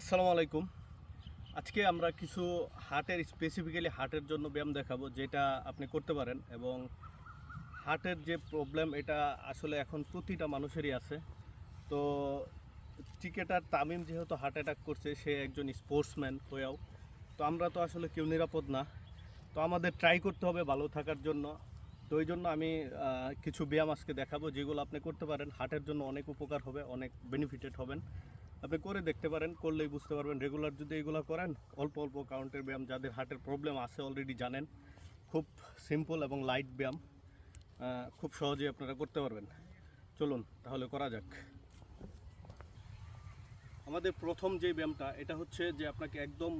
আসসালামু আলাইকুম। আজকে আমরা কিছু হার্টের স্পেসিফিক্যালি হার্টের জন্য ব্যায়াম দেখাবো, যেটা আপনি করতে পারেন এবং হার্টের যে প্রবলেম এটা আসলে এখন প্রতিটা মানুষেরই আছে। তো ক্রিকেটার তামিম যেহেতু হার্ট অ্যাটাক করছে, সে একজন স্পোর্টসম্যান হয়েও। তো আমরা তো আসলে কেউ নিরাপদ না। তো আমাদের ট্রাই করতে হবে ভালো থাকার জন্য। তো ওই জন্য আমি কিছু ব্যায়াম আজকে দেখাবো, যেগুলো আপনি করতে পারেন। হার্টের জন্য অনেক উপকার হবে, অনেক বেনিফিটেড হবেন। আপনি করে দেখতে পারেন, করলেই বুঝতে পারবেন। রেগুলার যদি এগুলো করেন, অল্প অল্প কাউন্টের ব্যায়াম যাদের হার্টের প্রবলেম আছে অলরেডি জানেন, খুব সিম্পল এবং লাইট ব্যায়াম খুব সহজেই আপনারা করতে পারবেন। চলুন, তাহলে করা যাক। আমাদের প্রথম যে ব্যায়ামটা, এটা হচ্ছে যে আপনাকে একদম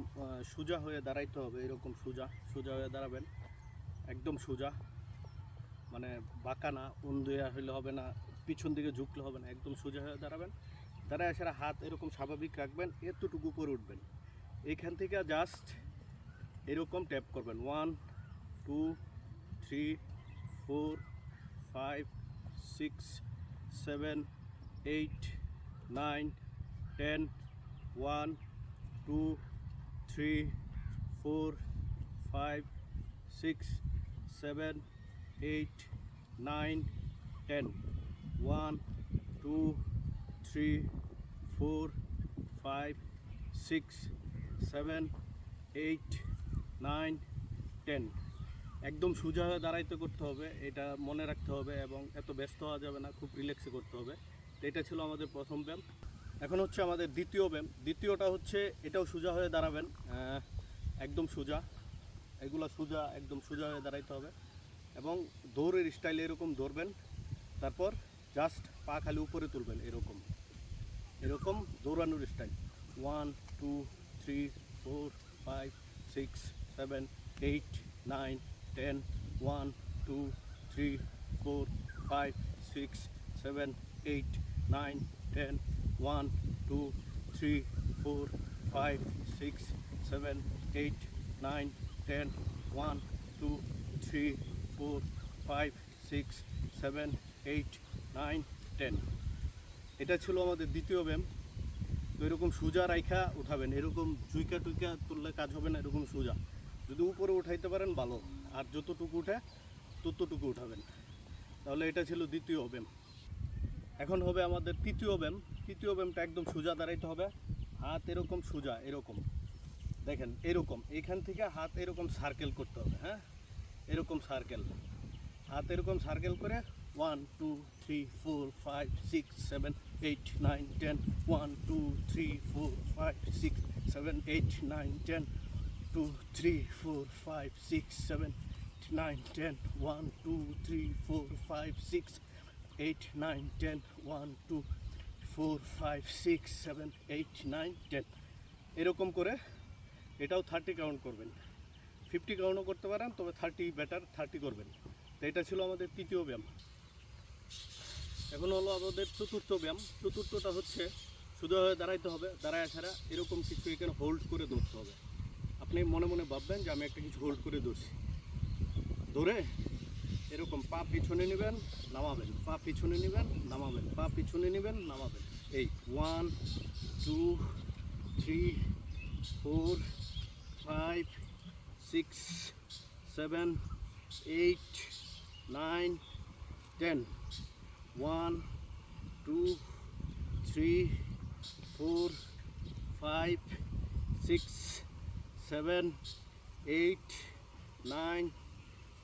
সোজা হয়ে দাঁড়াইতে হবে, এরকম সোজা সোজা হয়ে দাঁড়াবেন। একদম সোজা মানে বাঁকা না উন্দুয়া হইলে হবে না, পিছন দিকে ঝুঁকলে হবে না, একদম সোজা হয়ে দাঁড়াবেন। দাঁড়ায় আসার হাত এরকম স্বাভাবিক রাখবেন, এতটুকু করে উঠবেন। এইখান থেকে জাস্ট এরকম ট্যাপ করবেন। One two three four five six seven eight nine ten one two three four five six seven eight nine ten one two three four five six seven eight nine ten একদম সোজা দাঁড়াইতে করতে হবে, এটা মনে রাখতে হবে এবং এত ব্যস্ত হওয়া যাবে না, খুব রিল্যাক্সে করতে হবে। তো এটা ছিল আমাদের প্রথম ব্যায়াম। এখন হচ্ছে আমাদের দ্বিতীয় ব্যায়াম। দ্বিতীয়টা হচ্ছে এটাও সোজা হয়ে দাঁড়াবেন। একদম সোজা। এগুলো সোজা, একদম সোজা হয়ে দাঁড়াইতে হবে। এবং দৌড়ের স্টাইলে এরকম ধরবেন তারপর জাস্ট পা খালি উপরে তুলবেন, এরকম। এরকম দৌড়ানোর style one two three four five six seven eight nine ten one two three four five six seven eight nine ten one two three four five six seven eight nine ten one two three four five six seven eight nine ten এটা ছিল আমাদের দ্বিতীয় ব্যায়াম। তো এরকম সোজা রাইখা উঠাবেন, এরকম জুইকা টুইকা তুললে কাজ হবে না, এরকম সোজা। যদি উপরে উঠাইতে পারেন, ভালো। আর যতটুকু উঠে, ততটুকু উঠাবেন। তাহলে এটা ছিল দ্বিতীয় ব্যায়াম। এখন হবে আমাদের তৃতীয় ব্যায়াম। তৃতীয় ব্যায়ামটা একদম সোজা দাঁড়াইতে হবে। হাত এরকম সোজা, এরকম। দেখেন, এরকম। এখান থেকে হাত এরকম সার্কেল করতে হবে হ্যাঁ? এরকম সার্কেল হাত এরকম সার্কেল করে one two three four five six seven eight nine ten one two three four five six seven eight nine ten two three four five six seven nine ten one two three four five six eight nine ten one two four five six seven eight nine ten এরকম করে এটাও thirty count করবেন। Fifty কাউন্টও করতে পারেন, তবে thirty better thirty করবেন। তো এটা ছিল আমাদের তৃতীয় ব্যায়াম। এখন হলো আমাদের চতুর্থ ব্যায়াম। চতুর্থটা হচ্ছে শুধু দাঁড়াইতে হবে, দাঁড়ায় ছাড়া এরকম কিছু এখানে হোল্ড করে ধরতে হবে। আপনি মনে মনে ভাববেন যে আমি একটা কিছু হোল্ড করে ধরছি। ধরে এরকম পা পিছনে নেবেন, নামাবেন। পা পিছনে নেবেন, নামাবেন। পা পিছনে নেবেন, নামাবেন। এই one two three four five six seven eight nine ten one two three four five six seven eight nine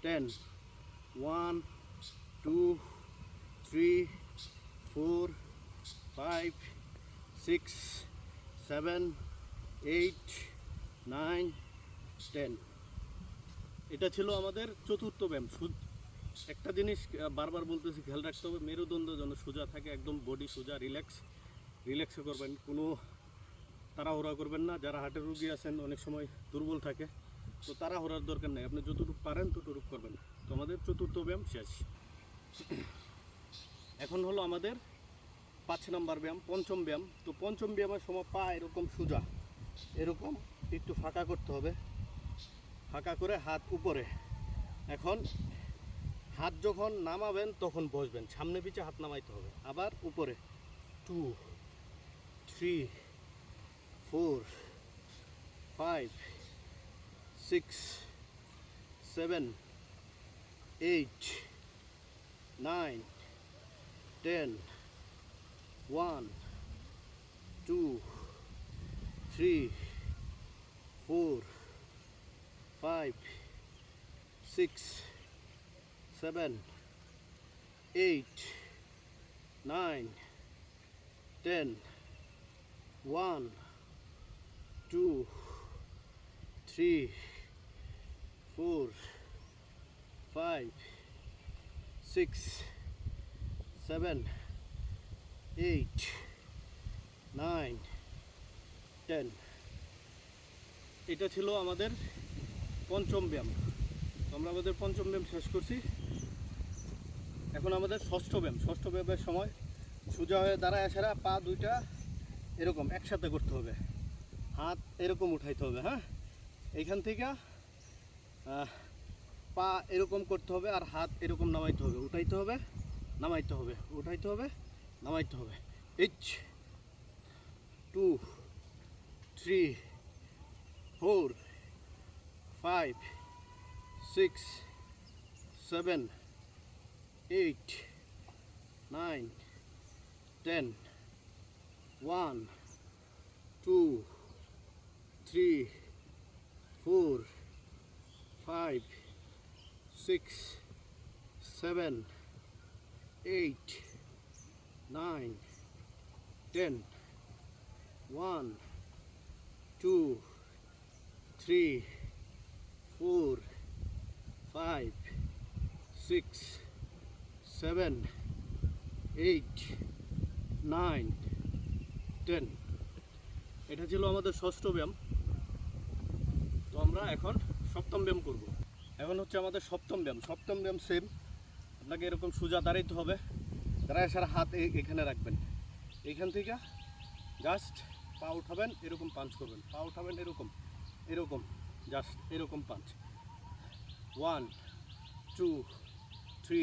ten one two three four five six seven eight nine ten এটা ছিল আমাদের চতুর্থ ব্যায়াম। একটা জিনিস বারবার বলতেছি, খেয়াল রাখতে হবে, মেরুদণ্ড যেন সোজা থাকে, একদম বডি সোজা রিল্যাক্স রিল্যাক্সে করবেন। কোনো তাড়াহুড়া করবেন না, যারা হার্টের রুগী আছেন, অনেক সময় দুর্বল থাকে, তো তাড়াহুড়ার দরকার নেই। আপনি যতটুকু পারেন, ততটুকু করবেন। তো আমাদের চতুর্থ ব্যায়াম শেষ। এখন হলো আমাদের পাঁচ নম্বর ব্যায়াম, পঞ্চম ব্যায়াম। তো পঞ্চম ব্যায়ামের সময় পা এরকম সোজা। এরকম একটু ফাঁকা করতে হবে। ফাঁকা করে হাত উপরে। এখন হাত যখন নামাবেন, তখন বসবেন। সামনে পিছিয়ে হাত নামাইতে হবে। আবার উপরে। Two three four five six seven eight nine ten one two three four five six seven, eight, nine, ten, one, two, three, four, five, six, seven, eight, nine, ten. এটা ছিল আমাদের পঞ্চম ব্যায়াম আমরা আমাদের পঞ্চম ব্যায়াম শেষ করছি এখন আমাদের ষষ্ঠ ব্যায়াম। ষষ্ঠ ব্যায়ামের সময় সোজা হয়ে দাঁড়ায় আসারা পা দুইটা এরকম একসাথে করতে হবে। হাত এরকম উঠাইতে হবে হ্যাঁ? এইখান থেকে পা এরকম করতে হবে আর হাত এরকম নামাইতে হবে। উঠাইতে হবে, নামাইতে হবে, উঠাইতে হবে, নামাইতে হবে। H, two, three, four, five, six, seven eight nine ten one two three four five six seven eight nine ten one two three four five six seven eight nine ten এটা ছিল আমাদের ষষ্ঠ ব্যায়াম। তো আমরা এখন সপ্তম ব্যায়াম করব। এখন হচ্ছে আমাদের সপ্তম ব্যায়াম। সপ্তম ব্যায়াম সেম আপনাকে এরকম সোজা দাঁড়াইতে হবে। দাঁড়ায় সারা হাত এখানে রাখবেন। এইখান থেকে জাস্ট পা উঠাবেন, এরকম পাঞ্চ করবেন। পা উঠাবেন এরকম এরকম জাস্ট এরকম punch one two three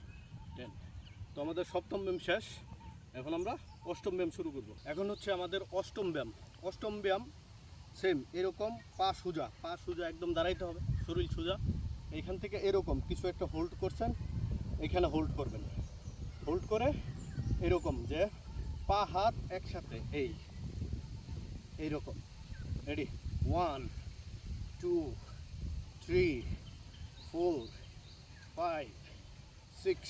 তো আমাদের সপ্তম ব্যায়াম শেষ। এখন আমরা অষ্টম ব্যায়াম শুরু করব। এখন হচ্ছে আমাদের অষ্টম ব্যায়াম। অষ্টম ব্যায়াম সেম এরকম পা সোজা পা সোজা একদম দাঁড়াইতে হবে, শরীর সোজা। এইখান থেকে এরকম কিছু একটা হোল্ড করছেন, এখানে হোল্ড করবেন। হোল্ড করে এরকম যে পা, হাত একসাথে, এই, এইরকম। Ready one two three four five six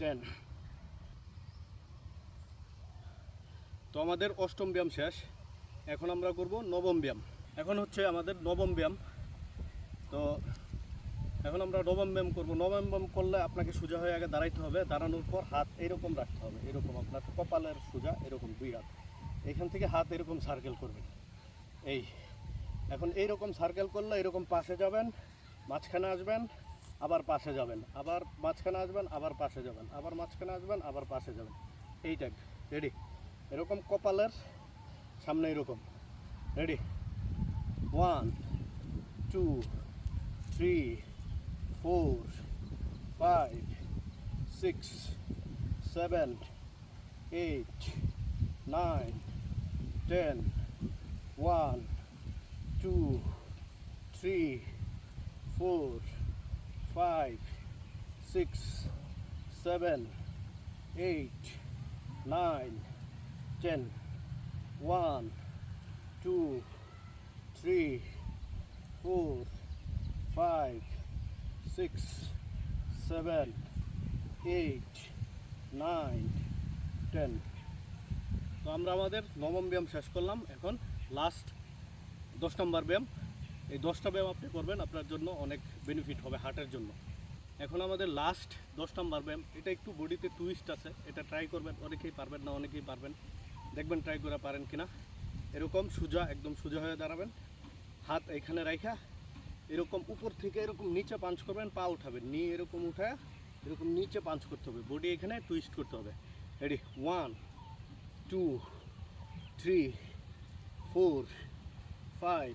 Ten. তো আমাদের অষ্টম ব্যায়াম শেষ। এখন আমরা করব নবম ব্যায়াম। এখন হচ্ছে আমাদের নবম ব্যায়াম। তো এখন আমরা নবম ব্যায়াম করব। নবম ব্যায়াম করলে আপনাকে সোজা হয়ে আগে দাঁড়াইতে হবে। দাঁড়ানোর পর হাত এরকম রাখতে হবে। এরকম আপনার কপালের সোজা এরকম দুই হাত। এখান থেকে হাত এরকম সার্কেল করবেন। এই। এখন এইরকম সার্কেল করলে এরকম পাশে যাবেন, মাঝখানে আসবেন। আবার পাশে যাবেন, আবার মাঝখানে আসবেন, আবার পাশে যাবেন, আবার মাঝখানে আসবেন, আবার পাশে যাবেন। এই টাইপ রেডি এরকম কপালের সামনে এরকম। Ready one two three four five six seven eight nine ten one two three four five six seven eight nine ten one two three four five six seven eight nine ten তো আমরা আমাদের নবম ব্যায়াম শেষ করলাম। এখন last দশ নম্বর ব্যায়াম। এই দশটা ব্যায়াম আপনি করবেন, আপনার জন্য অনেক বেনিফিট হবে হার্টের জন্য। এখন আমাদের লাস্ট দশ নম্বর ব্যায়াম, এটা একটু বডিতে টুইস্ট আছে, এটা ট্রাই করবেন, অনেকেই পারবেন না, অনেকেই পারবেন। দেখবেন ট্রাই করে পারেন কিনা। এরকম সোজা, একদম সোজা হয়ে দাঁড়াবেন। হাত এখানে রাখা এরকম উপর থেকে এরকম নিচে পাঞ্চ করবেন, পা উঠাবেন। নিয়ে এরকম উঠায় এরকম নিচে পাঞ্চ করতে হবে। বডি এখানে টুইস্ট করতে হবে। Ready one two three four five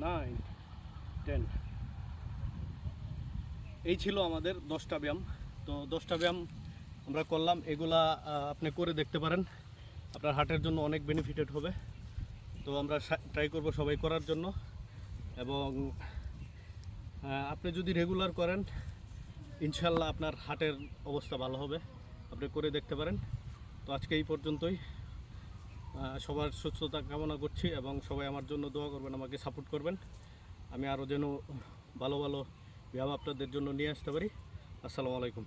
Nine ten এই ছিল আমাদের দশটা ব্যায়াম। তো দশটা ব্যায়াম আমরা করলাম। এগুলা আপনি করে দেখতে পারেন। আপনার হার্টের জন্য অনেক বেনিফিটেড হবে। তো আমরা ট্রাই করব সবাই করার জন্য। এবং আপনি যদি রেগুলার করেন, ইনশাল্লাহ আপনার হার্টের অবস্থা ভালো হবে। আপনি করে দেখতে পারেন। তো আজকে এই পর্যন্তই। সবার সুস্থতা কামনা করছি এবং সবাই আমার জন্য দোয়া করবেন, আমাকে সাপোর্ট করবেন। আমি আরও যেন ভালো ভালো ব্যায়াম আপনাদের জন্য নিয়ে আসতে পারি। আসসালামু আলাইকুম।